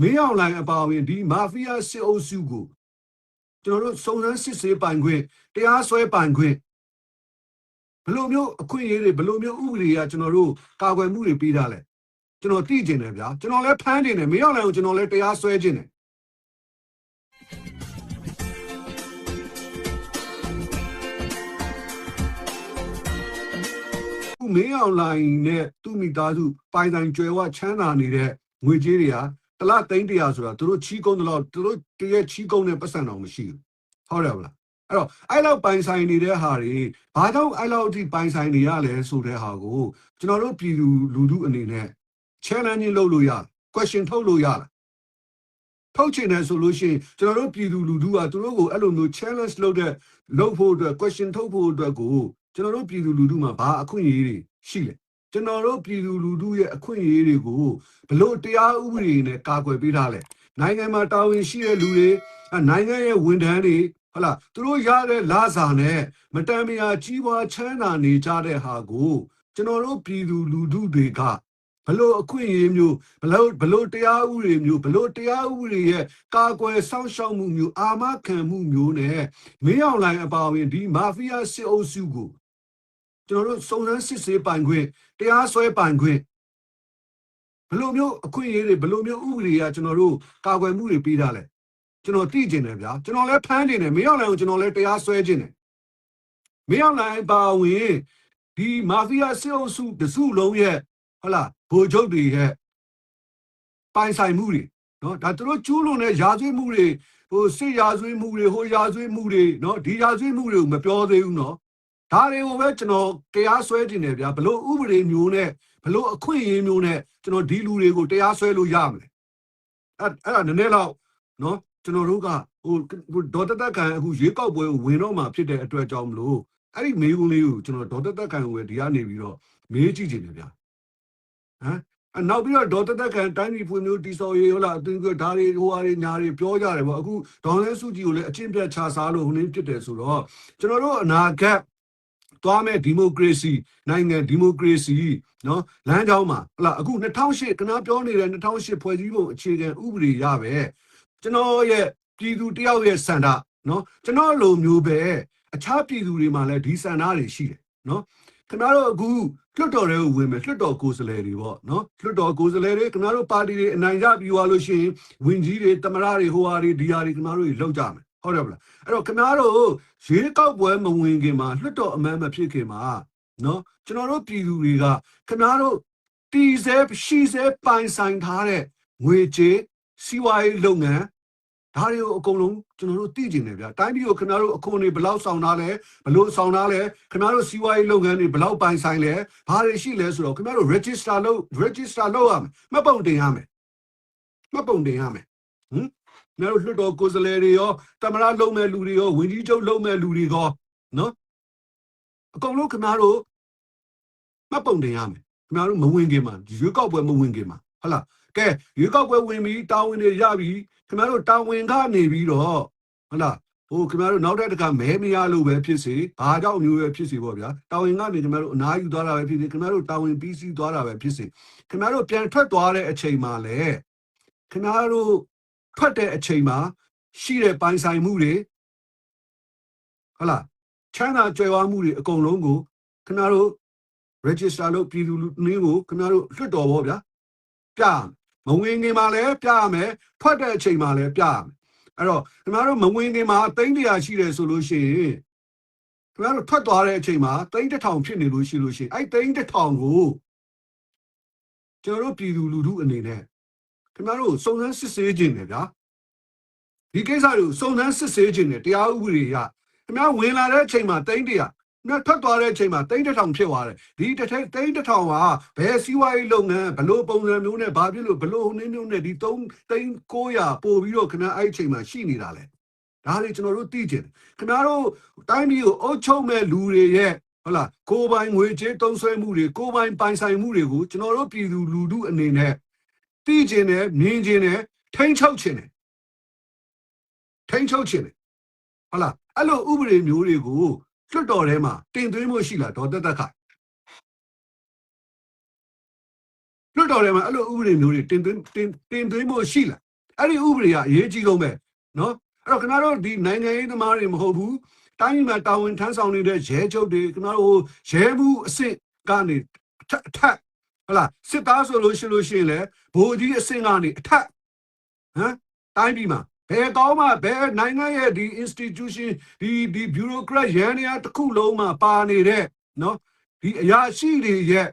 မင်းအောင်လိုင်အပါအဝင်ဒီမာဖီးယားစစ်အုပ်စုကိုကျွန်တော်တို့စုံစမ်းစစ်ဆေးပိုင်ခွင့်တရားစွဲပိုင်ခွင့်ဘယ်လိုမျိုးအခွင့်အရေးတွေဘယ်လိုမျိုးဥပဒေကကျွန်တော်တို့ကာကွယ်မှုတွေပေးထားလဲကျွန်တော်သိကျင်တယ်ဗျာကျွန်တော်လည်းဖမ်းကျင်တယ်မင်းအောင်လိုင်ကိုကျွန်တော်လည်းတရားစွဲကျင်တယ်ခုမင်းအောင်လိုင်းနဲ့သူ့မိသားစုပိုင်ဆိုင်ကြွယ်ဝချမ်းသာနေတဲ့ငွေကြေးတွေက တစ်လသိန်းတရာဆိုတာသူတို့ချီးကုန်းတယ်လို့သူတို့တရက်ချီးကုန်းတဲ့ပတ်စံတော်မရှိဘူးဟုတ်တယ်မလားအဲ့တော့အဲ့လောက်ပိုင်ဆိုင်နေတဲ့ဟာတွေဘာကြောင့်အဲ့လောက်အထိပိုင်ဆိုင်နေရလဲဆိုတဲ့ဟာကိုကျွန်တော်တို့ပြည်သူလူထုအနေနဲ့ challenge လုပ်လို့ရ question ထုတ်လို့ရလားထုတ်ချင်တယ်ဆိုလို့ရှိရင်ကျွန်တော်တို့ပြည်သူလူထုကသူတို့ကိုအဲ့လိုမျိုး challenge လုပ်တဲ့လုပ်ဖို့အတွက် question ထုတ်ဖို့အတွက်ကိုကျွန်တော်တို့ပြည်သူလူထုမှာဘာအခွင့်အရေးတွေရှိလဲ ကျွန်တော်တို့ပြည်သူလူထုရဲ့အခွင့်အရေးတွေကိုဘလို့တရားဥပဒေနဲ့ကာကွယ်ပေးထားလဲနိုင်ငံမှာတာဝန်ရှိတဲ့လူတွေအဲ့နိုင်ငံရဲ့ဝန်ထမ်းတွေဟုတ်လားသူတို့ရတဲ့လစာနဲ့မတန်မရာကြီးပွားချမ်းသာနေကြတဲ့ဟာကိုကျွန်တော်တို့ပြည်သူလူထုတွေကဘလို့အခွင့်အရေးမျိုးဘလို့ဘလို့တရားဥပဒေမျိုးဘလို့တရားဥပဒေရဲ့ကာကွယ်စောင့်ရှောက်မှုမျိုးအာမခံမှုမျိုးနဲ့မင်းအောင်လိုင်အပါအဝင်ဒီမာဖီးယားစစ်အုပ်စုကို ကျွန်တော်တို့စုံစမ်းစစ်ဆေးပိုင်ခွင့်တရားစွဲပိုင်ခွင့်ဘလို့မျိုးအခွင့်အရေးတွေဘလို့မျိုးဥပဒေကကျွန်တော်တို့ကာကွယ်မှုတွေပေးထားလဲကျွန်တော်သိကျင်တယ်ဗျာကျွန်တော်လည်းဖမ်းကျင်တယ်မင်းအောင်လိုင်ကိုကျွန်တော်လည်းတရားစွဲကျင်တယ်မင်းအောင်လိုင်အပါအဝင်ဒီမာဖီးယားစစ်အုပ်စုတစုလုံးရဲ့ဟုတ်လားဗိုလ်ချုပ်တွေရဲ့ပိုင်ဆိုင်မှုတွေနော်ဒါသူတို့ကျူးလွန်တဲ့ရာဇဝတ်မှုတွေဟိုစစ်ရာဇဝတ်မှုတွေဟိုရာဇဝတ်မှုတွေနော်ဒီရာဇဝတ်မှုတွေကိုမပြောသေးဘူးနော် ဒါတွေကိုပဲကျွန်တော်တရားစွဲတင်တယ်ဗျာဘလို့ဥပဒေမျိုးနဲ့ဘလို့အခွင့်အရေးမျိုးနဲ့ကျွန်တော်ဒီလူတွေကိုတရားစွဲလို့ရမလဲအဲ့အဲ့ဒါနည်းနည်းတော့နော်ကျွန်တော်တို့ကဟိုဒေါ်တသက်ခံအခုရွေးကောက်ပွဲကိုဝင်တော့မှာဖြစ်တဲ့အတွက်ကြောင့်မလို့အဲ့ဒီမေးခွန်းလေးကိုကျွန်တော်ဒေါ်တသက်ခံကိုပဲဒီကနေပြီးတော့မေးကြည့်ချင်တယ်ဗျာဟမ်အနောက်ပြီးတော့ဒေါ်တသက်ခံတိုင်းပြည်ဖွံ့ဖြိုးတည်ဆောက်ရေးဟုတ်လားအတူတူဒါတွေဟိုဟာတွေညာတွေပြောကြတယ်ပေါ့အခုဒေါ်လဲစုကြည်ကိုလည်းအချင်းပြတ်ချစားလို့ဟိုနည်းဖြစ်တယ်ဆိုတော့ကျွန်တော်တို့အနာဂတ် သွားမဲ့ဒီမိုကရေစီနိုင်ငံဒီမိုကရေစီနော်လမ်းကြောင်းမှာဟလာအခု2008ကနာပြောနေတဲ့2008ဖွဲ့စည်းပုံအခြေခံဥပဒေရပဲကျွန်တော်ရဲ့ပြည်သူတယောက်ရဲ့စန္ဒနော်ကျွန်တော်လိုမျိုးပဲအခြားပြည်သူတွေမှာလည်းဒီစန္ဒတွေရှိတယ်နော်ခင်ဗျားတို့အခုလွှတ်တော်တွေကိုဝင်မယ်လွှတ်တော်ကိုယ်စားလှယ်တွေပေါ့နော်လွှတ်တော်ကိုယ်စားလှယ်တွေခင်ဗျားတို့ပါတီတွေအနိုင်ရပြီးသွားလို့ရှိရင်ဝင်ကြီးတွေတမရတွေဟိုဟာတွေဒီဟာတွေခင်ဗျားတို့တွေလောက်ကြမယ် ဟုတ်တယ်ဗလားအဲ့တော့ခင်ဗျားတို့ရွေးကောက်ပွဲမဝင်ခင်မှာလွှတ်တော်အမတ်မဖြစ်ခင်မှာနော်ကျွန်တော်တို့ပြည်သူတွေကခင်ဗျားတို့တီစဲရှိစဲပိုင်ဆိုင်ထားတဲ့ငွေကြေးစီးပွားရေးလုပ်ငန်းဒါတွေကိုအကုန်လုံးကျွန်တော်တို့သိကျင်တယ်ဗျာတိုင်းပြည်ကိုခင်ဗျားတို့အခွန်တွေဘယ်လောက်ဆောင်ထားလဲဘယ်လိုဆောင်ထားလဲခင်ဗျားတို့စီးပွားရေးလုပ်ငန်းတွေဘယ်လောက်ပိုင်ဆိုင်လဲဘာတွေရှိလဲဆိုတော့ခင်ဗျားတို့ register လုပ် register လုပ်ရမယ်မှတ်ပုံတင်ရမယ်မှတ်ပုံတင်ရမယ်ဟမ် ခင်ဗျားတို့လွှတ်တော်ကိုယ်စားလှယ်တွေရောတမရလုံးမဲ့လူတွေရောဝင်ကြီးချုပ်လုံးမဲ့လူတွေရောနော်အကုန်လုံးခင်ဗျားတို့မှတ်ပုံတင်ရမယ်ခင်ဗျားတို့မဝင်ခင်မှာရွေးကောက်ပွဲမဝင်ခင်မှာဟုတ်လားကဲရွေးကောက်ပွဲဝင်ပြီးတာဝန်တွေရပြီးခင်ဗျားတို့တာဝန်ကနေပြီးတော့ဟုတ်လားဟိုခင်ဗျားတို့နောက်ထပ်တစ်ခါမဲမရလို့ပဲဖြစ်စေဘာကြောင့်မျိုးပဲဖြစ်စေပေါ့ဗျာတာဝန်ကနေခင်ဗျားတို့အနားယူသွားတာပဲဖြစ်စေခင်ဗျားတို့တာဝန်ပြီးစီးသွားတာပဲဖြစ်စေခင်ဗျားတို့ပြန်ထွက်သွားတဲ့အချိန်မှာလည်းခင်ဗျားတို့ ထွက်တဲ့အချိန်မှာရှိတဲ့ပိုင်ဆိုင်မှုတွေဟုတ်လားချမ်းသာကြွယ်ဝမှုတွေအကုန်လုံးကိုခင်ဗျားတို့ register လုပ်ပြည်သူလူနည်းကိုခင်ဗျားတို့လွှတ်တော်ပေါ့ဗျာပြရမယ်မဝင်ခင်မှာလည်းပြရမယ်ထွက်တဲ့အချိန်မှာလည်းပြရမယ်အဲ့တော့ခင်ဗျားတို့မဝင်ခင်မှာတိန်းတရာရှိတယ်ဆိုလို့ရှိရင်ခင်ဗျားတို့ထွက်သွားတဲ့အချိန်မှာတိန်းတစ်ထောင်ဖြစ်နေလို့ရှိလို့ရှိရင်အဲ့တိန်းတစ်ထောင်ကိုကျွန်တော်တို့ပြည်သူလူထုအနေနဲ့ ခင်ဗျားတို့စုံစမ်းစစ်ဆေးခြင်းတယ်ဗျာဒီကိစ္စတွေကိုစုံစမ်းစစ်ဆေးခြင်းတယ်တရားဥပဒေရခင်ဗျားဝင်လာတဲ့အချိန်မှာတိန်းတရာနော်ထွက်သွားတဲ့အချိန်မှာတိန်းတစ်ထောင်ဖြစ်သွားတယ်ဒီတစ်ထိန်တိန်းတစ်ထောင်ကဘယ်စီးပွားရေးလုပ်ငန်းဘလို့ပုံစံမျိုးနဲ့ဘာဖြစ်လို့ဘလို့ဟိုနည်းမျိုးနဲ့ဒီ3တိန်း900ပို့ပြီးတော့ခင်ဗျားအဲ့အချိန်မှာရှိနေတာလဲဒါတွေကျွန်တော်တို့သိကျင်တယ်ခင်ဗျားတို့တိုင်းပြည်ကိုအုပ်ချုပ်မဲ့လူတွေရဲ့ဟုတ်လားကိုယ်ပိုင်ငွေကြေးတုံးဆွဲမှုတွေကိုယ်ပိုင်ပိုင်ဆိုင်မှုတွေကိုကျွန်တော်တို့ပြည်သူလူထုအနေနဲ့ သိကျင်တယ်မြင်ကျင်တယ်ထိန်းချုပ်ကျင်တယ်ထိန်းချုပ်ကျင်တယ်ဟုတ်လားအဲ့လိုဥပဒေမျိုးတွေကိုလွှတ်တော်ထဲမှာတင်သွင်းမှုရှိလားဒေါ်တက်တက်ခလွှတ်တော်ထဲမှာအဲ့လိုဥပဒေမျိုးတွေတင်သွင်းတင်တင်သွင်းမှုရှိလားအဲ့ဒီဥပဒေကအရေးကြီးဆုံးပဲနော်အဲ့တော့ခင်ဗျားတို့ဒီနိုင်ငံရေးသမားတွေမဟုတ်ဘူးတိုင်းပြည်မှာတာဝန်ထမ်းဆောင်နေတဲ့ရဲချုပ်တွေခင်ဗျားတို့ရဲမှုအစ်စ်ကနေအထက် အထက်ဟလာစစ်သားဆိုလို့ရှိလို့ရှိရင်လေဘိုလ်ကြီးအစ်စ်ကနေအထက်ဟမ်တိုင်းပြည်မှာဘယ်ကောင်းမှဘယ်နိုင်ငံရဲ့ဒီ institution ဒီဒီ bureaucrat ရန်နေရာတစ်ခုလုံးမှာပါနေတဲ့နော်ဒီအရာရှိတွေရဲ့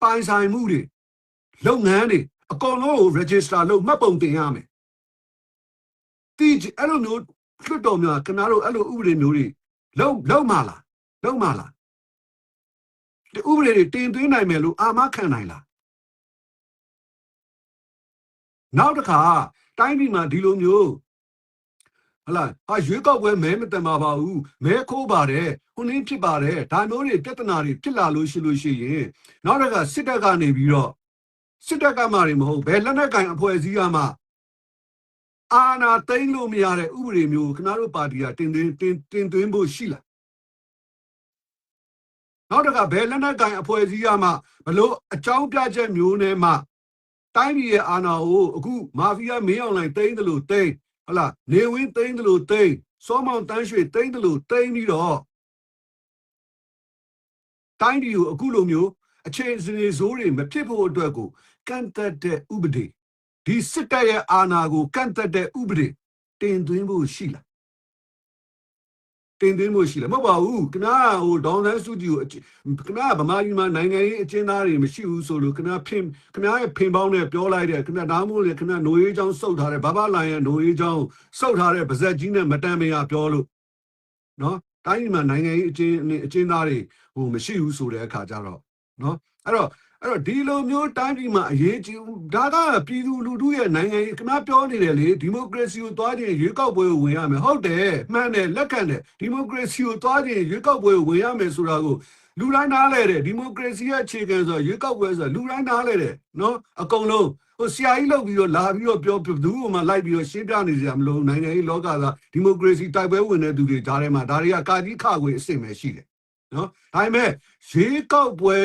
ပိုင်ဆိုင်မှုတွေလုပ်ငန်းတွေအကုန်လုံးကို register လုပ်မှတ်ပုံတင်ရမယ်တီအဲ့လိုမျိုးလွတ်တော်များခင်ဗျားတို့အဲ့လိုဥပဒေမျိုးတွေလုံးလုံးမလားလုံးမလားဒီ ဥပဒေတွေတင်သွင်းနိုင်မယ်လို့အာမခံနိုင်လားနောက်တစ်ခါတိုင်းပြည်မှာဒီလိုမျိုးဟလာဟာရွေးကောက်ပွဲမဲမတန်ပါပါဘူးမဲခိုးပါတယ်ဟိုနင်းဖြစ်ပါတယ်ဒါမျိုးတွေပြဿနာတွေဖြစ်လာလို့ရှိလို့ရှိရင်နောက်တစ်ခါစစ်တပ်ကနေပြီးတော့စစ်တပ်ကမှတွေမဟုတ်ဘယ်လက်နက်ကင်အဖွဲ့အစည်းကမှအာဏာသိမ်းလို့မရတဲ့ဥပဒေမျိုးခင်ဗျားတို့ပါတီကတင်သွင်းတင်တင်သွင်းဖို့ရှိလား နောက်တစ်ခါဘယ်လက်နက်ကင်အဖွဲ့အစည်းကမှဘလို့အကြောင်းပြချက်မျိုးနဲ့မှတိုင်းပြည်ရဲ့အာဏာကိုအခုမာဖီးယားမင်းအောင်လှိုင်သိမ်းတယ်လို့သိမ်းဟလာနေဝင်းသိမ်းတယ်လို့သိမ်းစောမောင်တန်းရွှေသိမ်းတယ်လို့သိမ်းပြီးတော့တိုင်းပြည်ကိုအခုလိုမျိုးအခြေအနေဆိုးတွေမဖြစ်ဖို့အတွက်ကိုကန့်သက်တဲ့ဥပဒေဒီစစ်တပ်ရဲ့အာဏာကိုကန့်သက်တဲ့ဥပဒေတင်သွင်းဖို့ရှိလား တင်သွင်းဖို့ရှိလားမဟုတ်ပါဘူးခင်ဗျားဟိုဒေါန်ဆန်းစုကြည်ကိုခင်ဗျားဗမာပြည်မှာနိုင်ငံရေးအကျဉ်းသားတွေမရှိဘူးဆိုလို့ခင်ဗျားဖင်ခင်ဗျားရဲ့ဖင်ပေါင်းနဲ့ပြောလိုက်တယ်ခင်ဗျားဒါမှမဟုတ်လေခင်ဗျား노ရေးချောင်းစုပ်ထားတယ်ဘာဘာလိုင်ရဲ့노ရေးချောင်းစုပ်ထားတဲ့ဗဇက်ကြီးနဲ့မတန်မရပြောလို့နော်တိုင်းပြည်မှာနိုင်ငံရေးအကျဉ်းအကျဉ်းသားတွေဟိုမရှိဘူးဆိုတဲ့အခါကျတော့နော်အဲ့တော့ အဲ့တော့ဒီလိုမျိုးတိုင်းပြည်မှာအရေးကြီးဒါကပြည်သူလူထုရဲ့နိုင်ငံရေးခင်ဗျားပြောနေတယ်လေဒီမိုကရေစီကိုသွားခြင်းရွေးကောက်ပွဲကိုဝင်ရမယ်ဟုတ်တယ်မှန်တယ်လက်ခံတယ်ဒီမိုကရေစီကိုသွားခြင်းရွေးကောက်ပွဲကိုဝင်ရမယ်ဆိုတာကိုလူတိုင်းနားလဲတယ်ဒီမိုကရေစီရဲ့အခြေခံဆိုရွေးကောက်ပွဲဆိုလူတိုင်းနားလဲတယ်နော်အကုန်လုံးဟိုဆရာကြီးလောက်ပြီးတော့လာပြီးတော့ပြောဘသူ့မှလိုက်ပြီးတော့ရှင်းပြနေကြမလို့နိုင်ငံရေးလောကကဒီမိုကရေစီတိုက်ပွဲဝင်တဲ့သူတွေကြားထဲမှာဒါတွေကကာကြီးခခွေအစ်စ်ပဲရှိတယ်နော်ဒါပေမဲ့ရွေးကောက်ပွဲ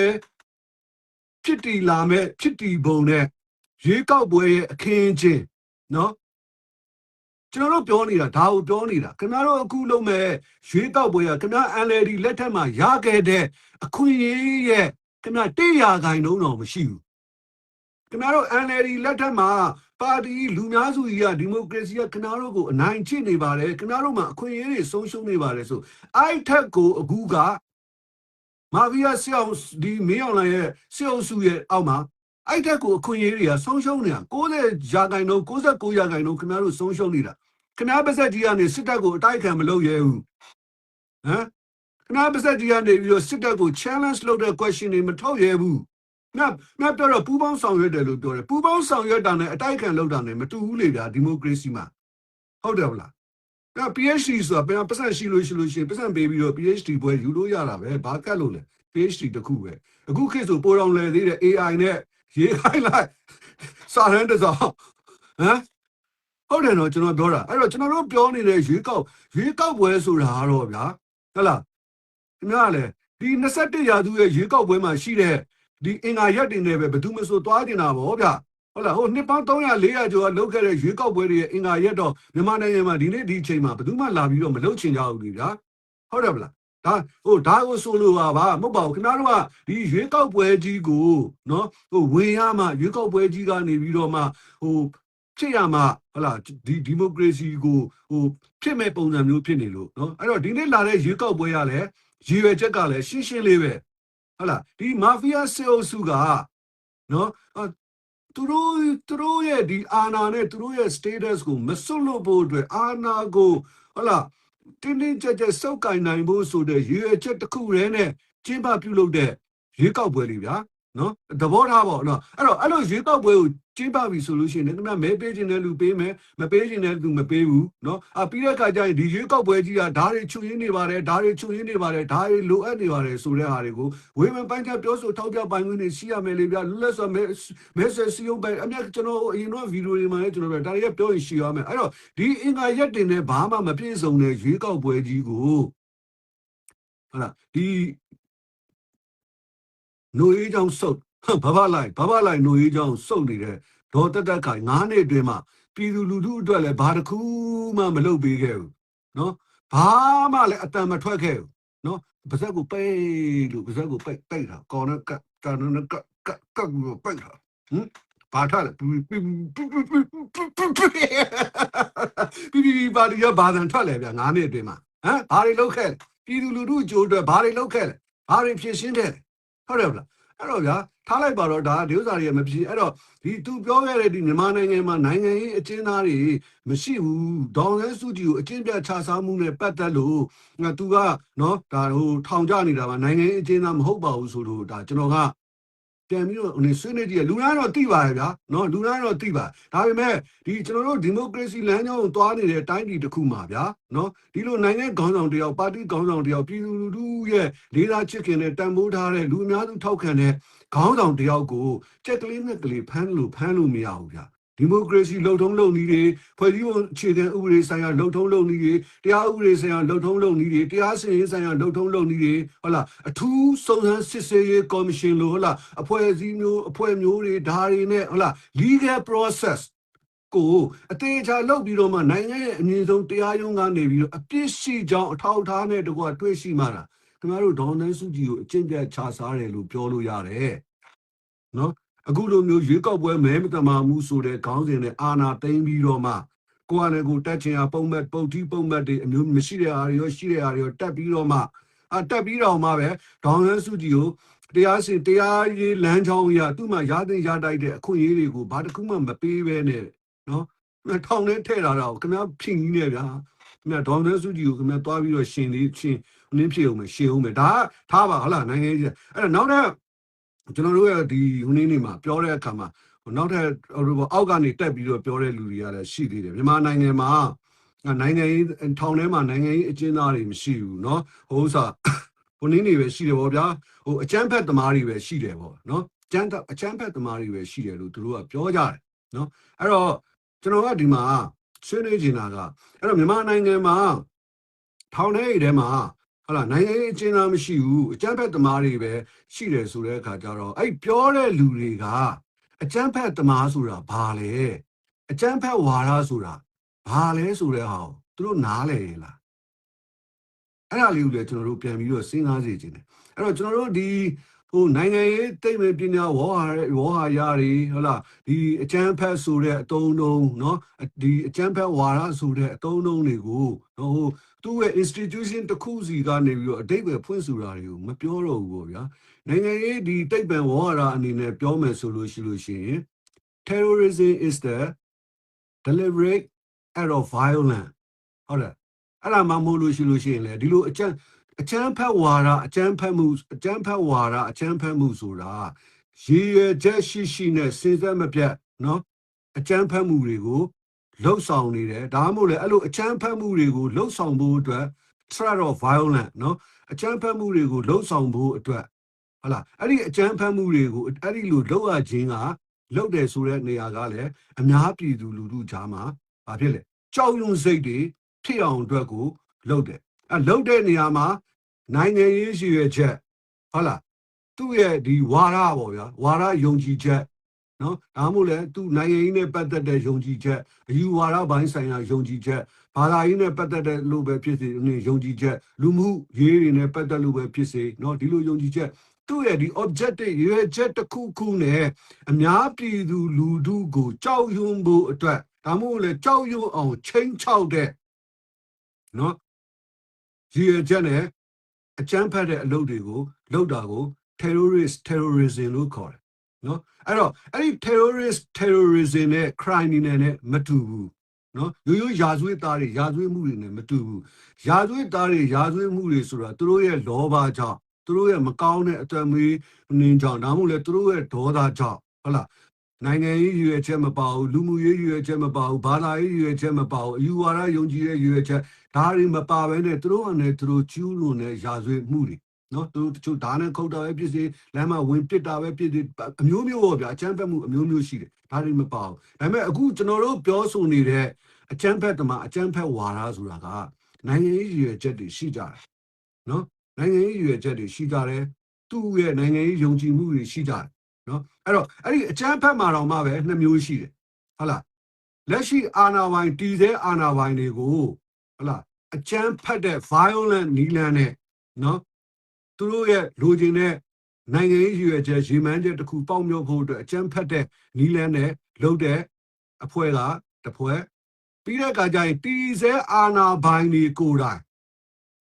ဖြစ်တည်လာမဲ့ဖြစ်တည်ပုံနဲ့ရွေးကောက်ပွဲရဲ့အခင်းချင်းနော်ကျွန်တော်တို့ပြောနေတာဒါကိုပြောနေတာခင်ဗျားတို့အခုလုံးမဲ့ရွေးကောက်ပွဲကခင်ဗျား NLD လက်ထက်မှာရခဲ့တဲ့အခွင့်အရေးရဲ့ခင်ဗျားတေးရာခိုင်နှုန်းတော့မရှိဘူးခင်ဗျားတို့ NLD လက်ထက်မှာပါတီလူများစုကြီးကဒီမိုကရေစီကခင်ဗျားတို့ကိုအနိုင်ကျင့်နေပါတယ်ခင်ဗျားတို့မှာအခွင့်အရေးတွေဆုံးရှုံးနေပါတယ်ဆိုအဲ့ထက်ကိုအခုက မာဗီယာဆီအောင်ဒီမင်းအောင်လိုင်ရဲ့ဆီအောင်စုရဲ့အောက်မှာအဲ့တက်ကိုအခွင့်အရေးတွေကဆုံးရှုံးနေတာ60ရာခိုင်နှုန်း69ရာခိုင်နှုန်းခင်ဗျားတို့ဆုံးရှုံးနေတာခင်ဗျားပါဆက်ကြီးကနေစစ်တပ်ကိုအတိုက်ခံမလုပ်ရဲဘူးဟမ်ခင်ဗျားပါဆက်ကြီးကနေပြီးတော့စစ်တပ်ကို challenge လုပ်တဲ့ question တွေမထုတ်ရဲဘူးငါငါပြောတော့ပူပေါင်းဆောင်ရွက်တယ်လို့ပြောတယ်ပူပေါင်းဆောင်ရွက်တာနဲ့အတိုက်ခံလုပ်တာနဲ့မတူဘူးလေဗျာဒီမိုကရေစီမှာဟုတ်တယ်ဗလား ဒါ PhD ဆိုတာပြန်ပတ်စံရှိလို့ရှိလို့ရှိရင်ပတ်စံပေးပြီးတော့ PhD ပွဲယူလို့ရတာပဲဘာကတ်လို့လဲ PhD တခုပဲအခုခေတ်ဆိုပိုတော်လဲသေးတယ် AI နဲ့ရေးခိုင်းလိုက်စာရန်တစောဟမ်ဟုတ်တယ်နော်ကျွန်တော်ပြောတာအဲ့တော့ကျွန်တော်တို့ပြောနေတဲ့ရွေးကောက်ရွေးကောက်ပွဲဆိုတာကတော့ဗျာဟုတ်လားခင်ဗျားလည်းဒီ21ရာစုရဲ့ရွေးကောက်ပွဲမှာရှိတဲ့ဒီအင်္ဂါရက်တင်နေပဲဘယ်သူမှဆိုသွားတင်တာဗောဗျာ ဟုတ်လားဟိုနှစ်ပေါင်း300 400ကျော်လောက်ခဲ့တဲ့ရွေးကောက်ပွဲတွေရဲ့အင်္ဂါရက်တော့မြန်မာနိုင်ငံမှာဒီနေ့ဒီအချိန်မှာဘယ်သူမှလာပြီးတော့မလုပ်ချင်ကြဘူးလေဗျာဟုတ်တယ်ဗလားဒါဟိုဒါကိုဆိုလိုပါပါမဟုတ်ပါဘူးခင်ဗျားတို့ကဒီရွေးကောက်ပွဲကြီးကိုနော်ဟိုဝင်ရမှရွေးကောက်ပွဲကြီးကနေပြီးတော့မှဟိုဖြစ်ရမှဟုတ်လားဒီဒီမိုကရေစီကိုဟိုဖြစ်မဲ့ပုံစံမျိုးဖြစ်နေလို့နော်အဲ့တော့ဒီနေ့လာတဲ့ရွေးကောက်ပွဲရလဲရည်ရွယ်ချက်ကလည်းရှင်းရှင်းလေးပဲဟုတ်လားဒီမာဖီးယားစေအုပ်စုကနော် သူတို့သူတို့ရဲ့ဒီအာနာနဲ့သူတို့ရဲ့ status ကိုမစွန့်လို့ဖို့အတွက်အာနာကိုဟုတ်လားတင်းတင်းကြပ်ကြပ်စောက်ကင်နိုင်ဖို့ဆိုတဲ့ရည်ရွယ်ချက်တစ်ခုတည်းနဲ့ကျင်းပပြုလုပ်တဲ့ရွေးကောက်ပွဲလေးဗျာ နော်သဘောထားပေါ့နော်အဲ့တော့အဲ့လိုရွေးကောက်ပွဲကိုကျင်းပပြီဆိုလို့ရှိရင်လည်းခင်ဗျမဲပေးခြင်းတဲ့လူပေးမယ်မပေးခြင်းတဲ့လူမပေးဘူးနော်အပြီးတဲ့အခါကျရင်ဒီရွေးကောက်ပွဲကြီးကဓာတ်တွေချွရင်းနေပါတယ်ဓာတ်တွေချွရင်းနေပါတယ်ဓာတ်တွေလိုအပ်နေပါတယ်ဆိုတဲ့ဟာတွေကိုဝေဖန်ပိုင်းချပြောဆိုထောက်ပြပိုင်ခွင့်တွေရှိရမယ်လေဗျာလူလက်ဆိုမဲမဲဆယ်စီယုံပဲအမြတ်ကျွန်တော်အရင်တော့ဗီဒီယိုတွေမှာလည်းကျွန်တော်ပြောဒါတွေကပြောရင်ရှိရမယ်အဲ့တော့ဒီအင်္ဂါရက်တင်နဲ့ဘာမှမပြည့်စုံတဲ့ရွေးကောက်ပွဲကြီးကိုဟုတ်လားဒီ 노အေးကြောင့်စုပ်ဘဘလိုက်ဘဘလိုက်노အေးကြောင့်စုပ်နေတဲ့ဒေါ်တက်တက်ခိုင်9နှစ်အတွင်းမှာပပြည်သူလူထုအတွက်လည်းဘာတစ်ခုမှမလုပ်ပေးခဲ့ဘူးနော်ဘာမှလည်းအတန်မထွက်ခဲ့ဘူးနော်ပါဇက်ကိုပိတ်လို့ပါဇက်ကိုပိတ်ပိတ်တာကောင်းတော့ကကန်တော့ကကကကိုပိတ်တာဟမ်ဘာထားလဲပြီးပြီးပြီးပြီးပါဒီရဘာသာထွက်လဲဗျာ9နှစ်အတွင်းမှာဟမ်ဘာတွေလုပ်ခဲ့လဲပြည်သူလူထုအကျိုးအတွက်ဘာတွေလုပ်ခဲ့လဲဘာတွေဖြည့်ရှင်းခဲ့လဲ ဟုတ်တယ်ဗလားအဲ့တော့ဗျာထားလိုက်ပါတော့ဒါဒီဥစ္စာတွေကမဖြစ်အဲ့တော့ဒီသူပြောခဲ့တဲ့ဒီမြန်မာနိုင်ငံမှာနိုင်ငံရေးအကျဉ်းသားတွေမရှိဘူးဒေါန်ဆန်းစုကြည်ကိုအကျဉ်းပြချစားမှုနဲ့ပတ်သက်လို့ငါသူကနော်ဒါဟိုထောင်ကြနေတာပါနိုင်ငံရေးအကျဉ်းသားမဟုတ်ပါဘူးဆိုလို့ဒါကျွန်တော်က ပြန်ပြီးတော့နေဆွေးနွေးကြည့်လူတိုင်းတော့သိပါရဲ့ဗျာနော်လူတိုင်းတော့သိပါဒါပေမဲ့ဒီကျွန်တော်တို့ဒီမိုကရေစီလမ်းကြောင်းကိုသွားနေတဲ့တိုင်းပြည်တစ်ခုမှာဗျာနော်ဒီလိုနိုင်ငံခေါင်းဆောင်တယောက်ပါတီခေါင်းဆောင်တယောက်ပြည်သူလူထုရဲ့လေးစားချစ်ခင်တဲ့တန်ဖိုးထားတဲ့လူအများစုထောက်ခံတဲ့ခေါင်းဆောင်တယောက်ကိုကြက်ကလေးနဲ့ကလေးဖမ်းလို့ဖမ်းလို့မရဘူးဗျာ ဒီမိုကရေစီလှုပ်ထုံးလုပ်နည်းတွေဖွဲ့စည်းပုံအခြေခံဥပဒေဆိုင်ရာလှုပ်ထုံးလုပ်နည်းတွေတရားဥပဒေဆိုင်ရာလှုပ်ထုံးလုပ်နည်းတွေတရားစီရင်ရေးဆိုင်ရာလှုပ်ထုံးလုပ်နည်းတွေဟုတ်လားအထူးစုံစမ်းစစ်ဆေးရေးကော်မရှင်လို့ဟုတ်လားအဖွဲ့အစည်းမျိုးအဖွဲ့မျိုးတွေဒါတွေနဲ့ဟုတ်လား legal process ကိုအသေးချာလုပ်ပြီးတော့မှနိုင်ငံရဲ့အမြင့်ဆုံးတရားရုံးကနေပြီးတော့အပြစ်ရှိကြောင်းအထောက်အထားနဲ့တကွာတွေ့ရှိမှတာခင်ဗျားတို့ဒေါန်နန်းစုကြည်ကိုအကျင့်ပြတ်ချစားတယ်လို့ပြောလို့ရတယ်နော် အခုလိုမျိုးရွေးကောက်ပွဲမဲမတမာမှုဆိုတဲ့ခေါင်းစဉ်နဲ့အာဏာသိမ်းပြီးတော့မှကိုယ်ကနေကိုတက်ချင်အောင်ပုံမှန်ပုတ်တီးပုံမှန်တွေအမျိုးမရှိတဲ့အားတွေရောရှိတဲ့အားတွေရောတက်ပြီးတော့မှအတက်ပြီးတော့မှပဲဒေါန်နန်းစုကြည်ကိုတရားစီတရားရေးလမ်းကြောင်းအရသူ့မှာရတဲ့ရတိုက်တဲ့အခွင့်အရေးတွေကိုဘာတစ်ခုမှမပေးဘဲနဲ့နော်ထောင်ထဲထည့်လာတာကိုခင်ဗျားဖြင်းကြီးနေဗျာခင်ဗျာဒေါန်နဲစုကြည်ကိုခင်ဗျာသွားပြီးတော့ရှင်လေးရှင်နင်းဖြစ်အောင်မယ်ရှင်အောင်မယ်ဒါကထားပါဟုတ်လားနိုင်ငံကြီးအဲ့တော့နောက်ထပ် ကျွန်တော်တို့ရဲ့ဒီဟိုနေ့နေ့မှာပြောတဲ့အခါမှာနောက်ထပ်ဟိုအောက်ကနေတက်ပြီးတော့ပြောတဲ့လူတွေကလည်းရှိသေးတယ်မြန်မာနိုင်ငံမှာနိုင်ငံရေးထောင်ထဲမှာနိုင်ငံရေးအကျဉ်းသားတွေမရှိဘူးเนาะဟိုဥစားဟိုနေ့နေ့ပဲရှိတယ်ဗောဗျာဟိုအကျန်းဖက်သမားတွေပဲရှိတယ်ဗောเนาะအကျန်းအကျန်းဖက်သမားတွေပဲရှိတယ်လို့သူတို့ကပြောကြတယ်เนาะအဲ့တော့ ကျွန်တော်ကဒီမှာဆွေးနွေးနေတာကအဲ့တော့မြန်မာနိုင်ငံမှာထောင်ထဲထဲမှာ ဟုတ်လားနိုင်ငံရေးအကျဉ်းသားမရှိဘူးအကြမ်းဖက်သမားတွေပဲရှိတယ်ဆိုတဲ့အခါကျတော့အဲ့ပြောတဲ့လူတွေကအကြမ်းဖက်သမားဆိုတာဘာလဲအကြမ်းဖက်ဝါဒဆိုတာဘာလဲဆိုတဲ့ဟာကိုသူတို့နားလဲရလားအဲ့ဒါလေးကိုလည်းကျွန်တော်တို့ပြန်ပြီးတော့စဉ်းစားစေချင်တယ်အဲ့တော့ကျွန်တော်တို့ဒီဟိုနိုင်ငံရေးတိတ်မဲ့ပညာဝေါ်ဟာဝေါ်ဟာရတွေဟုတ်လားဒီအကျန်းဖက်ဆိုတဲ့အတုံးတုံးเนาะဒီအကျန်းဖက်ဝါရဆိုတဲ့အတုံးတုံးတွေကိုဟို သူ့ရဲ့ institution တစ်ခုစီကနေပြီးတော့အတိတ်ပဲဖွင့်ဆိုတာတွေကိုမပြောတော့ဘူးပေါ့ဗျာနိုင်ငံရေးဒီတိတ်ပံဝေါ်ဟာရအနေနဲ့ပြောမယ်ဆိုလို့ရှိလို့ရှိရင် terrorism is the deliberate act of violence ဟုတ်တယ်အဲ့ဒါမှမဟုတ်လို့ရှိလို့ရှိရင်လေဒီလိုအကျန်းအချမ်းဖက်ဝါဒအချမ်းဖက်မှုအချမ်းဖက်ဝါဒအချမ်းဖက်မှုဆိုတာရည်ရွယ်ချက်ရှိရှိနဲ့စဉ်ဆက်မပြတ်နော်အချမ်းဖက်မှုတွေကို လှုပ်ဆောင်နေတယ်ဒါမှမဟုတ်လေအဲ့လိုအချမ်းဖက်မှုတွေကိုလှုပ်ဆောင်ဖို့အတွက် threat of violence နော်အချမ်းဖက်မှုတွေကိုလှုပ်ဆောင်ဖို့အတွက်ဟုတ်လားအဲ့ဒီအချမ်းဖက်မှုတွေကိုအဲ့ဒီလိုလှုပ်ရခြင်းကလှုပ်တယ်ဆိုတဲ့နေရာကလည်းအများပြည်သူလူထုကြားမှာဘာဖြစ်လဲကြောက်ရွံ့စိတ်တွေဖြစ်အောင်အတွက်ကိုလှုပ်တယ်အဲလှုပ်တဲ့နေရာမှာနိုင်ငံရေးရှိရချက်ဟုတ်လားသူ့ရဲ့ဒီဝါရပေါ့ဗျာဝါရယုံကြည်ချက် နော်ဒါမှမဟုတ်လဲသူနိုင်ငံရေးနဲ့ပတ်သက်တဲ့ယုံကြည်ချက်အယူဝါဒပိုင်းဆိုင်ရာယုံကြည်ချက်ဘာသာရေးနဲ့ပတ်သက်တဲ့လို့ပဲဖြစ်စေယုံကြည်ချက်လူမှုရေးတွေနဲ့ပတ်သက်လို့ပဲဖြစ်စေနော်ဒီလိုယုံကြည်ချက်သူ့ရဲ့ဒီ objective ရွေချက်တစ်ခုခုနဲ့အများပြည်သူလူထုကိုကြောက်ရွံ့ဖို့အတွက်ဒါမှမဟုတ်လဲကြောက်ရွံ့အောင်ချိန်ချောက်တဲ့နော်ရည်ရွယ်ချက်နဲ့အကြမ်းဖက်တဲ့အလုပ်တွေကိုလုပ်တာကို terrorist terrorism လို့ခေါ်တယ် နော်အဲ့တော့အဲ့ဒီ terrorist terrorism နဲ့ crime နဲ့နဲ့မတူဘူးနော်ရိုးရိုးရာဇဝတ်သားတွေရာဇဝတ်မှုတွေနဲ့မတူဘူးရာဇဝတ်သားတွေရာဇဝတ်မှုတွေဆိုတာသူတို့ရဲ့လောဘကြောင့်သူတို့ရဲ့မကောင်းတဲ့အတမွေးနင်းကြောင့်ဒါမှမဟုတ်လေသူတို့ရဲ့ဒေါသကြောင့်ဟုတ်လားနိုင်ငံရေးရွေချက်မပါဘူးလူမှုရေးရွေချက်မပါဘူးဘာသာရေးရွေချက်မပါဘူးအယူဝါဒယုံကြည်တဲ့ရွေချက်ဒါတွေမပါဘဲနဲ့သူတို့အနေနဲ့သူတို့ကျူးလွန်တဲ့ရာဇဝတ်မှုတွေ နော်သူတို့တချို့ဓာတ်နဲ့ခုတ်တာပဲဖြစ်စေလမ်းမှာဝင်ပစ်တာပဲဖြစ်စေအမျိုးမျိုးပေါ့ဗျာအချမ်းဖက်မှုအမျိုးမျိုးရှိတယ်ဒါတွေမပါဘူးဒါပေမဲ့အခုကျွန်တော်တို့ပြောဆိုနေတဲ့အချမ်းဖက်တမအချမ်းဖက်ဝါဒဆိုတာကနိုင်ငံရေးရွေချက်တွေရှိကြတယ်နော်နိုင်ငံရေးရွေချက်တွေရှိကြတယ်သူ့ရဲ့နိုင်ငံရေးယုံကြည်မှုတွေရှိကြတယ်နော်အဲ့တော့အဲ့ဒီအချမ်းဖက်မှာတော့မှပဲနှစ်မျိုးရှိတယ်ဟုတ်လားလက်ရှိအာဏာပိုင်တည်ဆဲအာဏာပိုင်တွေကိုဟလာအကြမ်းဖက်တဲ့ violent နီလန်နဲ့နော် သူတို့ရဲ့လူချင်းတဲ့နိုင်ငံရေးရည်ရွယ်ချက်ရေမှန်းချက်တစ်ခုပေါက်မြောက်ဖို့အတွက်အကြမ်းဖက်တဲ့နီလန်နဲ့လုပ်တဲ့အဖွဲ့ကတစ်ဖွဲ့ပြီးတဲ့အခါကျရင်တည်ဆဲအာဏာပိုင်တွေကိုယ်တိုင်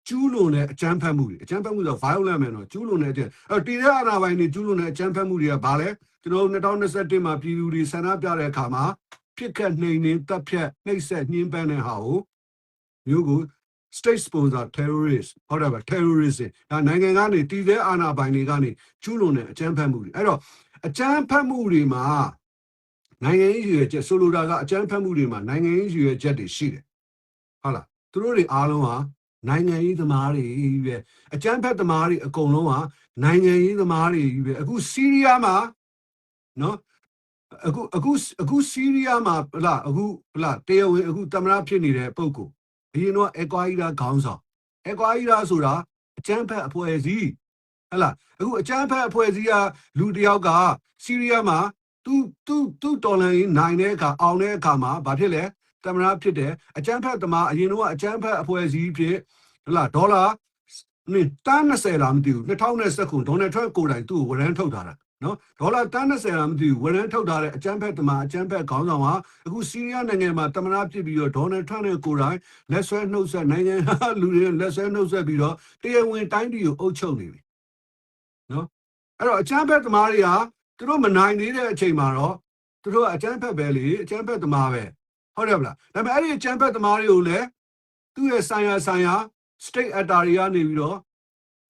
ကျူးလွန်တဲ့အကြမ်းဖက်မှုတွေအကြမ်းဖက်မှုဆို violent မယ်နော်ကျူးလွန်တဲ့အကြမ်းအဲ့တည်ဆဲအာဏာပိုင်တွေကျူးလွန်တဲ့အကြမ်းဖက်မှုတွေကဘာလဲကျွန်တော်တို့2021မှာပြည်သူတွေဆန္ဒပြတဲ့အခါမှာဖြစ်ခတ်နှိမ်နှင်းတပ်ဖြတ်နှိပ်စက်ညှဉ်းပန်းတဲ့ဟာကိုမျိုးကို state sponsor terrorist ဟုတ်တယ်ဗျ terrorism ဒါနိုင်ငံကနေတည်တဲ့အာဏာပိုင်တွေကနေကျူးလွန်တဲ့အကြမ်းဖက်မှုတွေအဲ့တော့အကြမ်းဖက်မှုတွေမှာနိုင်ငံရေးရည်ရွယ်ချက်ဆိုလိုတာကအကြမ်းဖက်မှုတွေမှာနိုင်ငံရေးရည်ရွယ်ချက်တွေရှိတယ်ဟုတ်လားသူတို့တွေအားလုံးဟာနိုင်ငံရေးသမားတွေပဲအကြမ်းဖက်သမားတွေအကုန်လုံးဟာနိုင်ငံရေးသမားတွေပဲအခုစီးရီးယားမှာနော်အခုအခုအခုစီးရီးယားမှာဟလာအခုဟလာတရားဝင်အခုသမ္မတဖြစ်နေတဲ့ပုံကို အရင်တော့အကွာအီရာခေါင်းဆောင်အကွာအီရာဆိုတာအကျန်းဖက်အဖွဲ့အစည်းဟဲ့လားအခုအကျန်းဖက်အဖွဲ့အစည်းကလူတစ်ယောက်ကစီးရီးယားမှာသူသူသူတော်လန်ရေးနိုင်တဲ့အခါအောင်တဲ့အခါမှာဘာဖြစ်လဲတမနာဖြစ်တယ်အကျန်းဖက်သမားအရင်တော့အကျန်းဖက်အဖွဲ့အစည်းဖြစ်ဟဲ့လားဒေါ်လာနေတန်း20လားမသိဘူး2019ဒေါ်နယ်ထရန့်ကိုယ်တိုင်သူ့ကိုဝရမ်းထုတ်ထားတာ နော်ဒေါ်လာတန်း20လားမသိဘူးဝရမ်းထုတ်ထားတဲ့အကျန်းဖက်သမားအကျန်းဖက်ခေါင်းဆောင်ကအခုစီးရီးယားနိုင်ငံမှာတမနာဖြစ်ပြီးတော့ဒေါ်နယ်ထရန့်နဲ့ကိုယ်တိုင်လက်ဆွဲနှုတ်ဆက်နိုင်ငံလူတွေလက်ဆွဲနှုတ်ဆက်ပြီးတော့တရားဝင်တိုင်းပြည်ကိုအုပ်ချုပ်နေပြီနော်အဲ့တော့အချမ်းဖက်သမားတွေကသူတို့မနိုင်သေးတဲ့အချိန်မှာတော့သူတို့ကအချမ်းဖက်ပဲလေအချမ်းဖက်သမားပဲဟုတ်တယ်ဗလားဒါပေမဲ့အဲ့ဒီအချမ်းဖက်သမားတွေကိုလည်းသူ့ရဲ့ဆိုင်ရာဆိုင်ရာ state actor တွေကနေပြီးတော့